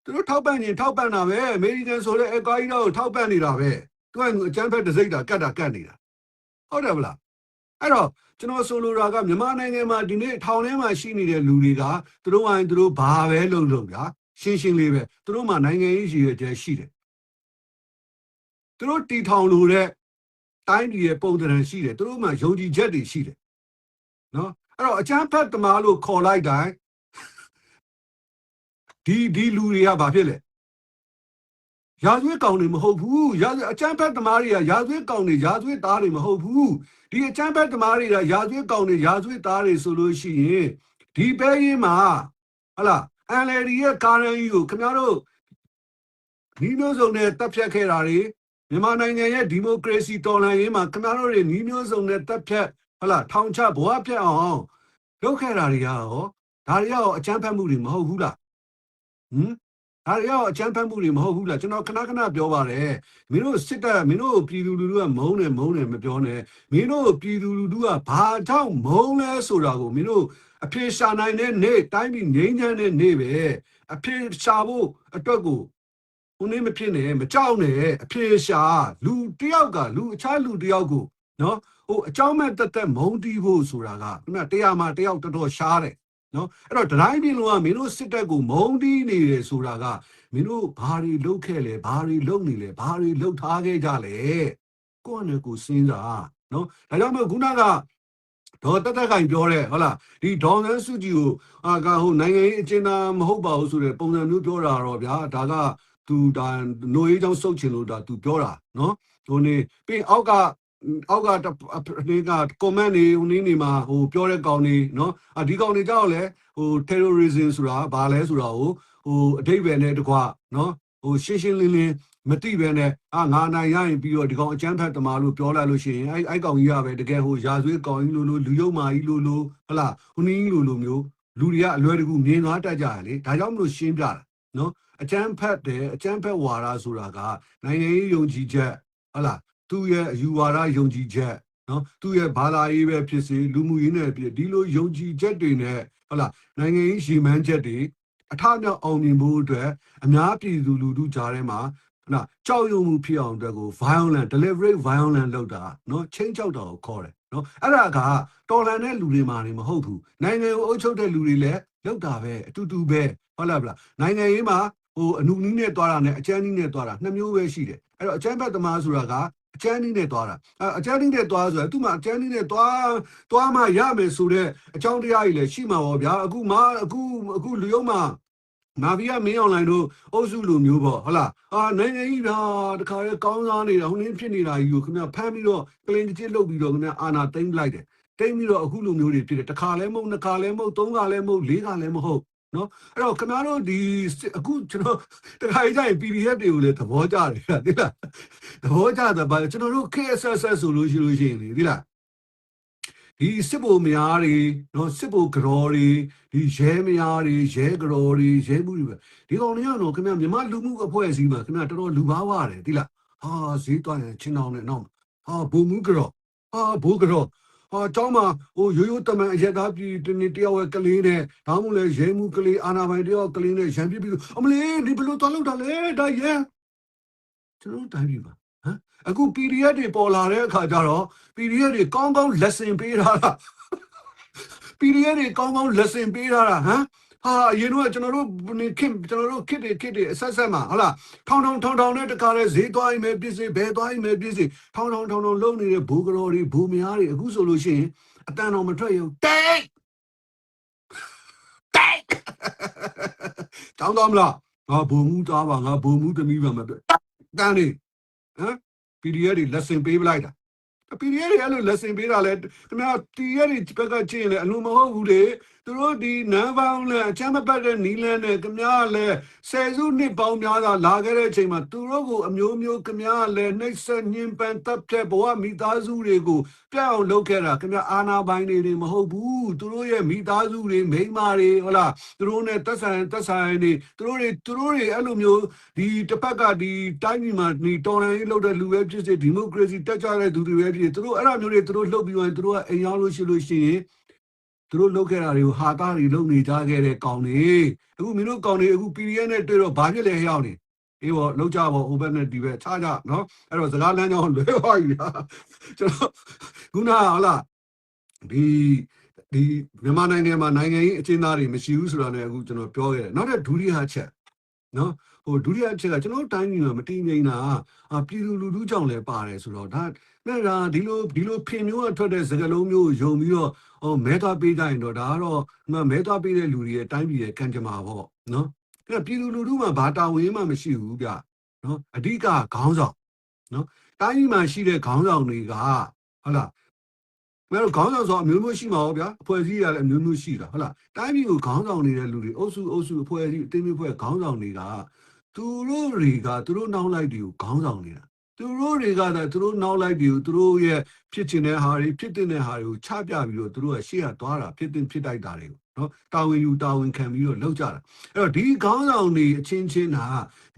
သူတို့ထောက်ပံ့ရင်ထောက်ပံ့တာပဲအမေရိကန်ဆိုတဲ့အကာကြီးတော့ထောက်ပံ့နေတာပဲသူကအချမ်းဖက်တစ်စိတ်တာကတ်တာကတ်နေတာဟုတ်တယ်ဗလားအဲ့တော့ကျွန်တော်ဆိုလိုတာကမြန်မာနိုင်ငံမှာဒီနေ့ထောင်ထဲမှာရှိနေတဲ့လူတွေကသူတို့ဝိုင်းသူတို့ဘာပဲလုပ်လို့ဗျာရှင်းရှင်းလေးပဲသူတို့မှာနိုင်ငံရေးရည်ရွယ်ချက်ရှိတယ်သူတို့တီထောင်လို့တဲ့တိုင်းပြည်ရဲ့ပုံသဏ္ဍာန်ရှိတယ်သူတို့မှာယုံကြည်ချက်တွေရှိတယ်နော်အဲ့တော့အချမ်းဖက်သမားလို့ခေါ်လိုက်တိုင်း ဒီဒီလူတွေကဘာဖြစ်လဲရာဇဝတ်ကောင်တွေမဟုတ်ဘူးရာဇအချမ်းဖက်သမားတွေကရာဇဝတ်ကောင်တွေရာဇဝတ်သားတွေမဟုတ်ဘူးဒီအချမ်းဖက်သမားတွေကရာဇဝတ်ကောင်တွေရာဇဝတ်သားတွေဆိုလို့ရှိရင်ဒီပဲရင်မှာဟလာ NLD ရဲ့ကာရန်ကြီးကိုခင်ဗျားတို့ဒီမျိုးစုံနဲ့တပ်ဖြတ်ခဲ့တာတွေမြန်မာနိုင်ငံရဲ့ဒီမိုကရေစီတော်လှန်ရေးမှာခင်ဗျားတို့တွေညီမျိုးစုံနဲ့တပ်ဖြတ်ဟလာထောင်ချဘဝပြတ်အောင်လုပ်ခဲ့တာတွေကရောဒါတွေရောအချမ်းဖက်မှုတွေမဟုတ်ဘူးလား ဟမ်အဲ့ရောအချမ်းဖတ်မှုတွေမဟုတ်ဘူးလားကျွန်တော်ခဏခဏပြောပါတယ်မင်းတို့စစ်တပ်မင်းတို့ပြည်သူလူထုကမုန်းတယ်မုန်းတယ်မပြောနဲ့မင်းတို့ပြည်သူလူထုကဘာကြောင့်မုန်းလဲဆိုတာကိုမင်းတို့အဖြေရှာနိုင်တဲ့နေ့တိုင်းပြည်ငြိမ်းချမ်းတဲ့နေ့ပဲအဖြေရှာဖို့အတွက်ကိုဟိုနေ့မဖြစ်နဲ့မကြောက်နဲ့အဖြေရှာလူတယောက်ကလူအခြားလူတယောက်ကိုနော်ဟိုအကြောင်းမဲ့တက်တက်မုန်းတီးဖို့ဆိုတာကခုနတရားမှတယောက်တော်တော်ရှားတယ် နော်အဲ့တော့တိုင်းပြည်လုံးကမင်းတို့စစ်တပ်ကိုမုန်းတီးနေတယ်ဆိုတာကမင်းတို့ဘာတွေလုပ်ခဲ့လဲဘာတွေလုပ်နေလဲဘာတွေလုပ်ထားခဲ့ကြလဲကိုယ့်အနေကိုစဉ်းစားနော်ဒါကြောင့်မို့ခုနကဒေါ်တက်တက်ကင်ပြောတဲ့ဟုတ်လားဒီဒေါ်ဆန်းစုကြည်ကိုအာကဟိုနိုင်ငံရေးအကျဉ်းသားမဟုတ်ပါဘူးဆိုတဲ့ပုံစံမျိုးပြောတာတော့ဗျာဒါကသူဒါနိုရေးချောင်းစုတ်ချင်လို့ဒါသူပြောတာနော်ဟိုနေပြီးအောက်က အောက်ကနေက comment တွေဟိုနေနေမှာဟိုပြောတဲ့ကောင်တွေနော်အဒီကောင်တွေကြောက်လဲဟို terrorism ဆိုတာဘာလဲဆိုတာကိုဟိုအထိပ္ပယ်နဲ့တကွနော်ဟိုရှင်းရှင်းလင်းလင်းမသိပဲနဲ့အာငါနိုင်ရရင်ပြီးတော့ဒီကောင်အကျန်းဖတ်တမာလို့ပြောလိုက်လို့ရှိရင်အဲအဲကောင်ကြီးကပဲတကယ်ဟိုရာဇဝတ်ကောင်ကြီးလို့လို့လူယုံမာကြီးလို့လို့ဟလာဟိုနည်းလို့လို့မျိုးလူတွေကအလွယ်တကူမြင်သွားတတ်ကြရလေဒါကြောင့်မလို့ရှင်းပြတာနော်အကျန်းဖတ်တယ်အကျန်းဖတ်ဝါဒဆိုတာကနိုင်ငံရေးယုံကြည်ချက်ဟလာ သူ့ရဲ့အယူဝါဒယုံကြည်ချက်နော်သူ့ရဲ့ဘာသာရေးပဲဖြစ်စေလူမှုရေးနဲ့ဖြစ်ဒီလိုယုံကြည်ချက်တွေနဲ့ဟုတ်လားနိုင်ငံရေးရည်မှန်းချက်တွေအထမြောက်အောင်မြင်ဖို့အတွက်အများပြည်သူလူထုကြားထဲမှာနော်ကြောက်ရွံ့မှုဖြစ်အောင်အတွက်ကို violent deliberate violent လုပ်တာနော်ချင်းချောက်တာကိုခေါ်တယ်နော်အဲ့ဒါကတော်လန်တဲ့လူတွေမှာနေမဟုတ်ဘူးနိုင်ငံကိုအုပ်ချုပ်တဲ့လူတွေလည်းလုပ်တာပဲအတူတူပဲဟုတ်လားဗလားနိုင်ငံရေးမှာဟိုအနုနည်းနဲ့တွားတာနဲ့အချမ်းနည်းနဲ့တွားတာနှစ်မျိုးပဲရှိတယ်အဲ့တော့အချမ်းဘက်သမားဆိုတာက အချမ်းနည်းနဲ့တွားတာအချမ်းနည်းနဲ့တွားဆိုတာသူ့မှာအချမ်းနည်းနဲ့တွားတွားမှရမယ်ဆိုတဲ့အကြောင်းတရားကြီးလည်းရှိမှာပေါ့ဗျာအခုမှအခုအခုလူယုံမှာမာဖီးယားမင်းအွန်လိုင်းတို့အုပ်စုလိုမျိုးပေါ့ဟုတ်လားအာနိုင်ငံကြီးဒါတခါလေကောင်းစားနေတာဟိုနင်းဖြစ်နေတာကြီးကိုခင်ဗျဖမ်းပြီးတော့ကလင်တစ်ချစ်လုပ်ပြီးတော့ခင်ဗျအာနာသိမ့်လိုက်တယ်တိတ်ပြီးတော့အခုလိုမျိုးတွေဖြစ်တယ်တစ်ခါလဲမဟုတ်နှစ်ခါလဲမဟုတ်သုံးခါလဲမဟုတ်လေးခါလဲမဟုတ် နော်အဲ့တော့ခင်ဗျားတို့ဒီစစ်အခုကျွန်တော်တခါကြီးကျရင် PDF တွေကိုလည်းသဘောကျတယ်သိလားသဘောကျတယ်ဗျကျွန်တော်တို့ KSS ဆိုလို့ရှိလို့ရှိရင်လေသိလားဒီစစ်ဘုံမယားတွေနော်စစ်ဘုံကြော်တွေဒီရဲမယားတွေရဲကြော်တွေရဲမှုတွေပဲဒီကောင်တွေကတော့ခင်ဗျာမြန်မာလူမှုအဖွဲ့အစည်းမှာခင်ဗျာတော်တော်လူဘာဝရတယ်သိလားဟာဈေးသွားရင်ချင်းအောင်နဲ့နောက်ဟာဘုံမှုကြော်ဟာဘိုးကြော် ဟာเจ้าမှာဟိုရိုးရိုးတမန်အရက်သားပြည်တနေ့တယောက်ရဲ့ကလေးနဲ့ဒါမှမဟုတ်လေရဲမှုကလေးအာနာပိုင်တယောက်ကလေးနဲ့ရံပြစ်ပြီးအမလေးဒီဘလို့သွားလောက်တာလဲဒါရဲကျွန်တော်တိုင်းပြီပါဟမ်အခု PDF တွေပေါ်လာတဲ့အခါကျတော့ PDF တွေကောင်းကောင်း lesson ပေးထားတာ PDF တွေကောင်းကောင်း lesson ပေးထားတာဟမ် ဟာအရင်တော့ကျွန်တော်တို့နေခင်ကျွန်တော်တို့ခစ်တွေခစ်တွေအဆက်ဆက်မှာဟုတ်လားထောင်ထောင်ထောင်ထောင်နဲ့တခါလဲဈေးသွားရင်ပဲပြည့်စည်ဘဲသွားရင်ပဲပြည့်စည်ထောင်ထောင်ထောင်ထောင်လုံနေတဲ့ဘူကတော်တွေဘူမယားတွေအခုဆိုလို့ရှိရင်အတန်တော်မထွက်ရုံတိတ်တိတ်တောင်းတော့မလားငါဘူမှုသားပါငါဘူမှုသမီးပါမပြောတန်းနေဟမ် PDF တွေ lesson ပေးပလိုက်တာ PDF တွေအဲ့လို lesson ပေးတာလဲခင်ဗျာ TR တွေဘက်ကကြည့်ရင်လည်းအလုံးမဟုတ်ဘူးလေ သူတို့ဒီနန်းပေါင်းနဲ့အချမ်းမပတ်တဲ့နီလန်းနဲ့ခင်ဗျားလည်းဆယ်စုနှစ်ပေါင်းများစွာလာခဲ့တဲ့အချိန်မှာသူတို့ကိုအမျိုးမျိုးခင်ဗျားလည်းနှိပ်စက်ညှဉ်းပန်းတပ်ဖြတ်ဘဝမိသားစုတွေကိုပြတ်အောင်လုပ်ခဲ့တာခင်ဗျာအာနာပိုင်းတွေတွေမဟုတ်ဘူးသူတို့ရဲ့မိသားစုတွေမိန်းမတွေဟုတ်လားသူတို့နဲ့တက်ဆိုင်တက်ဆိုင်တွေသူတို့တွေသူတို့တွေအဲ့လိုမျိုးဒီတစ်ဖက်ကဒီတိုင်းပြည်မှာဒီတော်လှန်ရေးလုပ်တဲ့လူပဲဖြစ်စေဒီမိုကရေစီတက်ကြတဲ့သူတွေပဲဖြစ်စေသူတို့အဲ့လိုမျိုးတွေသူတို့လှုပ်ပြီးရင်သူတို့ကအိမ်ရောက်လို့ရှိလို့ရှိရင် သူတို့လုပ်ခဲ့တာတွေကိုဟာတာတွေလုပ်နေကြခဲ့တဲ့ကောင်တွေအခုမင်းတို့ကောင်တွေအခု PDF နဲ့တွေ့တော့ဘာဖြစ်လဲဟျောင်းနေအေးဘောလောက်ကြပါ over နဲ့ဒီပဲခြားကြနော်အဲ့တော့စကားလမ်းကြောင်းလွဲသွားပြီလားကျွန်တော်ခုနကဟုတ်လားဒီဒီမြန်မာနိုင်ငံမှာနိုင်ငံရေးအကျဉ်းသားတွေမရှိဘူးဆိုတာလည်းအခုကျွန်တော်ပြောခဲ့တယ်နောက်တဲ့ဒုတိယချက်နော်ဟိုဒုတိယချက်ကကျွန်တော်တို့တိုင်းပြည်မှာမတည်ငြိမ်တာအာပြည်သူလူထုကြောင့်လည်းပါတယ်ဆိုတော့ဒါ နဲ့ဒါဒီလိုဒီလိုဖင်မျိုးကထွက်တဲ့စကားလုံးမျိုးကိုယုံပြီးတော့ဟိုမဲသွားပေးကြရင်တော့ဒါကတော့ဒီမှာမဲသွားပေးတဲ့လူတွေရဲ့တိုင်းပြည်ရဲ့ကံကြမ္မာပေါ့နော်အဲ့ပြည်သူလူထုမှာဘာတာဝန်မှမရှိဘူးဗျနော်အဓိကခေါင်းဆောင်နော်တိုင်းပြည်မှာရှိတဲ့ခေါင်းဆောင်တွေကဟုတ်လားမဲတော့ခေါင်းဆောင်ဆိုအမျိုးမျိုးရှိမှာပေါ့ဗျာအဖွဲ့အစည်းရလည်းအမျိုးမျိုးရှိတာဟုတ်လားတိုင်းပြည်ကိုခေါင်းဆောင်နေတဲ့လူတွေအုပ်စုအုပ်စုအဖွဲ့အစည်းအတင်းမျိုးဖွဲ့ခေါင်းဆောင်တွေကသူတို့တွေကသူတို့နောက်လိုက်တွေကိုခေါင်းဆောင်နေတာ သူတို့တွေကတည်းသူတို့နောက်လိုက်တွေကိုသူတို့ရဲ့ဖြစ်ချင်တဲ့ဟာတွေဖြစ်တဲ့ဟာတွေကိုချပြပြီးတော့သူတို့ကရှေ့ကသွားတာဖြစ်တဲ့ဖြစ်တိုက်တာတွေကိုနော်တာဝန်ယူတာဝန်ခံပြီးတော့လောက်ကြတာအဲ့တော့ဒီခေါင်းဆောင်တွေအချင်းချင်းက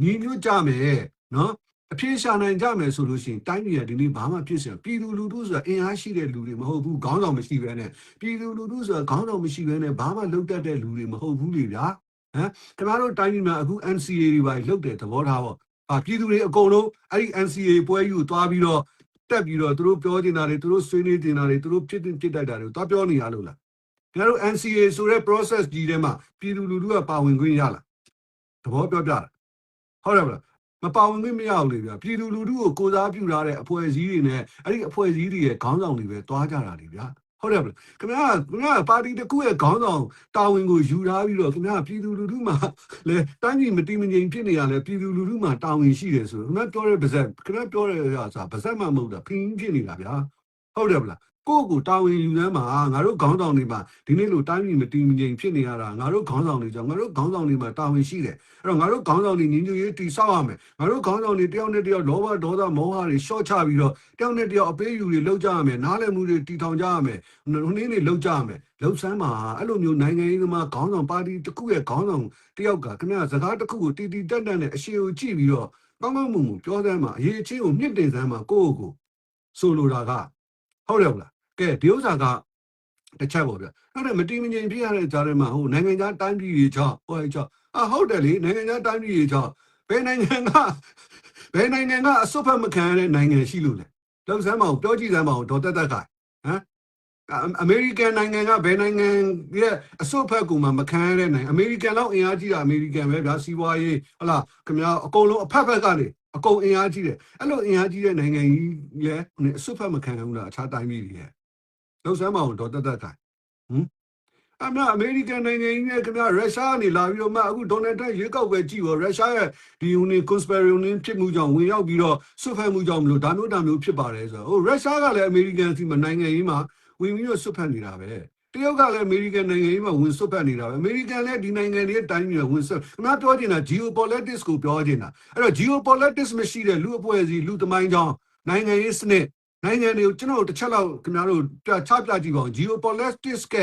ညီညွတ်ကြမယ်နော်အပြေရှာနိုင်ကြမယ်ဆိုလို့ရှိရင်တိုင်းပြည်ကဒီနေ့ဘာမှဖြစ်စရာပြည်သူလူထုဆိုတာအင်အားရှိတဲ့လူတွေမဟုတ်ဘူးခေါင်းဆောင်မရှိဘဲနဲ့ပြည်သူလူထုဆိုတာခေါင်းဆောင်မရှိဘဲနဲ့ဘာမှလုပ်တတ်တဲ့လူတွေမဟုတ်ဘူးလေဗျာဟမ်ကျမတို့တိုင်းပြည်မှာအခု NCA တွေပါလုပ်တယ်သဘောထားပေါ့ အာပြည်သူတွေအကုန်လုံးအဲ့ဒီ NCA ပွဲကြီးကိုသွားပြီးတော့တက်ပြီးတော့သူတို့ပြောနေတာတွေသူတို့ဆွေးနွေးနေတာတွေသူတို့ဖြစ်တင်ဖြစ်တိုက်တာတွေကိုသွားပြောနေရလို့လားကျမတို့ NCA ဆိုတဲ့ process ကြီးထဲမှာပြည်သူလူထုကပါဝင်ခွင့်ရလားသဘောပြောပြတာဟုတ်တယ်မလားမပါဝင်ခွင့်မရဘူးလေဗျာပြည်သူလူထုကိုကိုစားပြုထားတဲ့အဖွဲ့အစည်းတွေနဲ့အဲ့ဒီအဖွဲ့အစည်းတွေရဲ့ခေါင်းဆောင်တွေပဲတွားကြတာလေဗျာ ဟုတ်တယ်ဗျခင်ဗျားခင်ဗျားပါတီတစ်ခုရဲ့ခေါင်းဆောင်တာဝန်ကိုယူထားပြီးတော့ခင်ဗျားပြည်သူလူထုမှာလေတိုင်းပြည်မတည်မငြိမ်ဖြစ်နေရလဲပြည်သူလူထုမှာတာဝန်ရှိတယ်ဆိုတော့ခင်ဗျားပြောတဲ့ပါဇက်ခင်ဗျားပြောတဲ့ဟာဆိုပါဇက်မှမဟုတ်တာဖင်းဖြစ်နေတာဗျာဟုတ်တယ်ဗျလား ကိုယ့်ကိုတာဝန်ယူတဲ့မှာငါတို့ခေါင်းဆောင်တွေမှာဒီနေ့လိုတိုင်းပြည်မတည်မငြိမ်ဖြစ်နေရတာငါတို့ခေါင်းဆောင်တွေကြောင့်ငါတို့ခေါင်းဆောင်တွေမှာတာဝန်ရှိတယ်အဲ့တော့ငါတို့ခေါင်းဆောင်တွေညီညွတ်ရေးတည်ဆောက်ရမယ်ငါတို့ခေါင်းဆောင်တွေတယောက်နဲ့တယောက်လောဘဒေါသမောဟတွေရှော့ချပြီးတော့တယောက်နဲ့တယောက်အပေးယူတွေလောက်ကြရမယ်နားလည်မှုတွေတည်ထောင်ကြရမယ်ဟိုနေ့နေ့လောက်ကြရမယ်လောက်ဆန်းမှာအဲ့လိုမျိုးနိုင်ငံရေးသမားခေါင်းဆောင်ပါတီတစ်ခုရဲ့ခေါင်းဆောင်တယောက်ကခင်ဗျာစကားတစ်ခုကိုတည်တည်တက်တက်နဲ့အရှိကိုကြည့်ပြီးတော့ကောင်းကောင်းမွန်မွန်ပြောစမ်းမှာအရေးအချင်းကိုမြင့်တင်စမ်းမှာကိုယ့်ကိုယ်ဆိုလိုတာကဟုတ်တယ်မလား ကဲဒီဥစ္စာကတစ်ချက်ပေါ့ဗျနောက်တဲ့မတိမငြိမ်ဖြစ်ရတဲ့ကြားထဲမှာဟိုနိုင်ငံခြားတိုင်းပြည်တွေကြောင့်ဟိုအဲကြောင့်အာဟုတ်တယ်လေနိုင်ငံခြားတိုင်းပြည်တွေကြောင့်ဘယ်နိုင်ငံကဘယ်နိုင်ငံကအစွတ်ဖက်မခံရတဲ့နိုင်ငံရှိလို့လဲလောက်စမ်းမအောင်ပြောကြည့်စမ်းမအောင်ဒေါ်တက်တက်ကဟမ်အမေရိကန်နိုင်ငံကဘယ်နိုင်ငံရဲ့အစွတ်ဖက်ကူမှမခံရတဲ့နိုင်ငံအမေရိကန်လောက်အင်အားကြီးတာအမေရိကန်ပဲဗျာစီးပွားရေးဟလာခင်ဗျာအကုန်လုံးအဖက်ဖက်ကနေအကုန်အင်အားကြီးတယ်အဲ့လိုအင်အားကြီးတဲ့နိုင်ငံကြီးလည်းအစွတ်ဖက်မခံဘူးလားအခြားတိုင်းပြည်တွေရဲ့ လောက်စမ်းမအောင်ဒေါ်တက်တက်ကဟမ်အမအမေရိကန်နိုင်ငံကြီးနဲ့ခင်ဗျာရုရှားကနေလာပြီးတော့မှအခုဒေါ်နယ်ထရန့်ရွေးကောက်ပွဲကြည့်ရောရုရှားရဲ့ဒီယူနီ conspiracy ဖြစ်မှုကြောင့်ဝင်ရောက်ပြီးတော့ဆွတ်ဖက်မှုကြောင့်မလို့ဒါမျိုးဒါမျိုးဖြစ်ပါတယ်ဆိုတော့ဟိုရုရှားကလည်းအမေရိကန်စီမှာနိုင်ငံရေးမှာဝင်ပြီးတော့ဆွတ်ဖက်နေတာပဲတရုတ်ကလည်းအမေရိကန်နိုင်ငံရေးမှာဝင်ဆွတ်ဖက်နေတာပဲအမေရိကန်လည်းဒီနိုင်ငံတွေတိုင်းပြည်ဝင်ဆွတ်ခင်ဗျားပြောချင်တာ geopolitics ကိုပြောချင်တာအဲ့တော့ geopolitics မရှိတဲ့လူအဖွဲ့အစည်းလူသမိုင်းကြောင်းနိုင်ငံရေးစနစ် နိုင်ငံတွေကိုကျွန်တော်တို့တစ်ချက်လောက်ခင်ဗျားတို့ချပြကြည့်ပါဦး geopolitics က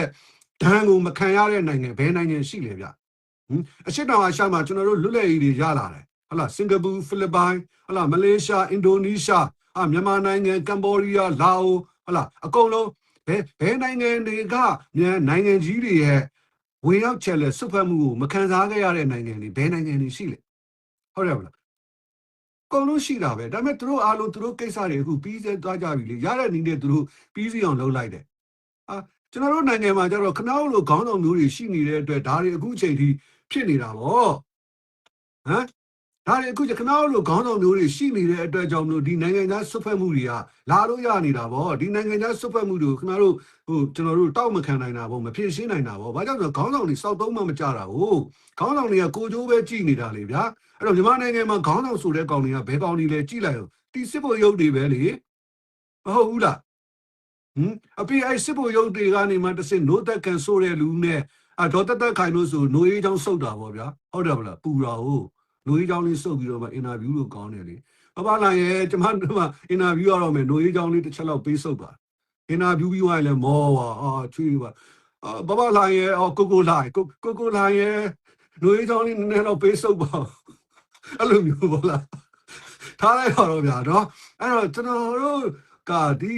ဒဏ်ကိုမခံရတဲ့နိုင်ငံဘယ်နိုင်ငံရှိလဲဗျဟင်အရှိတောင်အာရှမှာကျွန်တော်တို့လွတ်လပ်ရေးတွေရလာတယ်ဟုတ်လားစင်ကာပူဖိလစ်ပိုင်ဟုတ်လားမလေးရှားအင်ဒိုနီးရှားအာမြန်မာနိုင်ငံကမ္ဘောဒီးယားလာအိုဟုတ်လားအကုန်လုံးဘယ်ဘယ်နိုင်ငံတွေကမြန်နိုင်ငံကြီးတွေရဲ့ဝင်ရောက်ချက်လဲစွတ်ဖက်မှုကိုမခံစားခဲ့ရတဲ့နိုင်ငံတွေဘယ်နိုင်ငံတွေရှိလဲဟုတ်တယ်မလားအ ကုန်လုံးရှိတာပဲဒါပေမဲ့သူတို့အားလုံးသူတို့ကိစ္စတွေအခုပြီးစေသွားကြပြီလေရတဲ့နည်းနဲ့သူတို့ပြီးစီအောင်လုပ်လိုက်တယ်အာကျွန်တော်တို့နိုင်ငံမှာကျတော့ခဏလိုခေါင်းဆောင်မျိုးတွေရှိနေတဲ့အတွက်ဒါတွေအခုချိန်ထိဖြစ်နေတာဗောဟမ်ဒါတွေအခုကျခဏလိုခေါင်းဆောင်မျိုးတွေရှိနေတဲ့အတွက်ကြောင့်မလို့ဒီနိုင်ငံသားဆွတ်ဖက်မှုတွေကလာလို့ရနေတာဗောဒီနိုင်ငံသားဆွတ်ဖက်မှုတွေကိုခင်ဗျားတို့ဟိုကျွန်တော်တို့တောက်မခံနိုင်တာဗောမဖြစ်ရှင်းနိုင်တာဗောဘာကြောင့်လဲဆိုတော့ခေါင်းဆောင်တွေစောက်သုံးမှမကြတာဟုတ်ခေါင်းဆောင်တွေကကိုကြိုးပဲကြည်နေတာလေဗျာ အဲ့တော့မြန်မာနိုင်ငံမှာခေါင်းဆောင်ဆိုတဲ့ကောင်တွေကဘယ်ကောင်တွေလဲကြည်လိုက်အောင်တီစစ်ဖို့ရုပ်တွေပဲလေမဟုတ်ဘူးလားဟမ်အပြည့်အဲ့စစ်ဖို့ရုပ်တွေကနေမှတစ်စင်နိုးသက်ကန်ဆိုတဲ့လူနဲ့ အဒေါ်တက်တက်ခိုင်လို့ဆို노အေးချောင်းစုတ်တာပေါ့ဗျာဟုတ်တယ်မလားပူတာဟုတ်노အေးချောင်းလေးစုတ်ပြီးတော့မှအင်တာဗျူးလို့ကောင်းတယ်လေဘဘလာရဲ့ကျမတို့ကအင်တာဗျူးရတော့မယ်노အေးချောင်းလေးတစ်ချက်လောက်ပေးစုတ်ပါအင်တာဗျူးပြီးသွားရင်လည်းမောပါအာချွေးပါအာဘဘလာရဲ့အော်ကိုကိုလာကိုကိုကိုလာရဲ့노အေးချောင်းလေးနည်းနည်းတော့ပေးစုတ်ပါ အဲ့လိုမျိုးပေါ့လားထားလိုက်တော့ဗျာနော်အဲ့တော့ကျွန်တော်တို့ကဒီ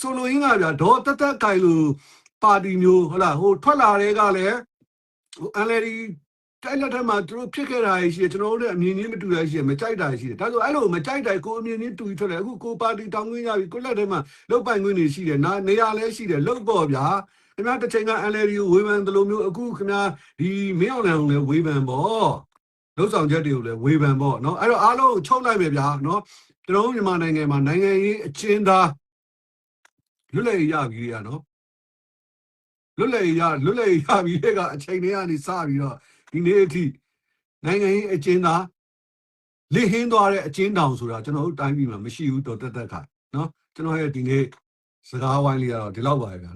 ဆိုလိုရင်းကဗျာဒေါ်တက်တက်ခိုင်လို့ပါတီမျိုးဟုတ်လားဟိုထွက်လာတဲ့ကလည်းဟို NLD တိုက်လက်ထက်မှာသူတို့ဖြစ်ခဲ့တာရှိတယ်ကျွန်တော်တို့လည်းအမြင်ချင်းမတူတာရှိတယ်မကြိုက်တာရှိတယ်ဒါဆိုအဲ့လိုမကြိုက်တယ်ကိုအမြင်ချင်းတူပြီးထွက်တယ်အခုကိုပါတီတောင်းခွင့်ရပြီကိုလက်ထဲမှာလုတ်ပိုင်ခွင့်တွေရှိတယ်နာနေရာလည်းရှိတယ်လုတ်ပေါ့ဗျာခင်ဗျားတစ်ချိန်က NLD ကိုဝေဖန်တယ်လို့မျိုးအခုခင်ဗျားဒီမင်းအောင်လှိုင်ကိုလည်းဝေဖန်ပေါ့ လှုပ်ဆောင်ချက်တွေကိုလည်းဝေဖန်ပေါ့နော်အဲ့တော့အားလုံးချုပ်လိုက်ပဲဗျာနော်ကျွန်တော်မြန်မာနိုင်ငံမှာနိုင်ငံရေးအချင်းသားလွတ်လပ်ရေးရပြီရနော်လွတ်လပ်ရေးရလွတ်လပ်ရေးရပြီကအချိန်တွေကနေစပြီးတော့ဒီနေ့အထိနိုင်ငံရေးအချင်းသားလစ်ဟင်းသွားတဲ့အချင်းတောင်ဆိုတာကျွန်တော်တို့တိုင်းပြည်မှာမရှိဘူးတော်တက်တက်ခါနော်ကျွန်တော်ရဲ့ဒီနေ့စကားဝိုင်းလေးကတော့ဒီလောက်ပါပဲဗျာ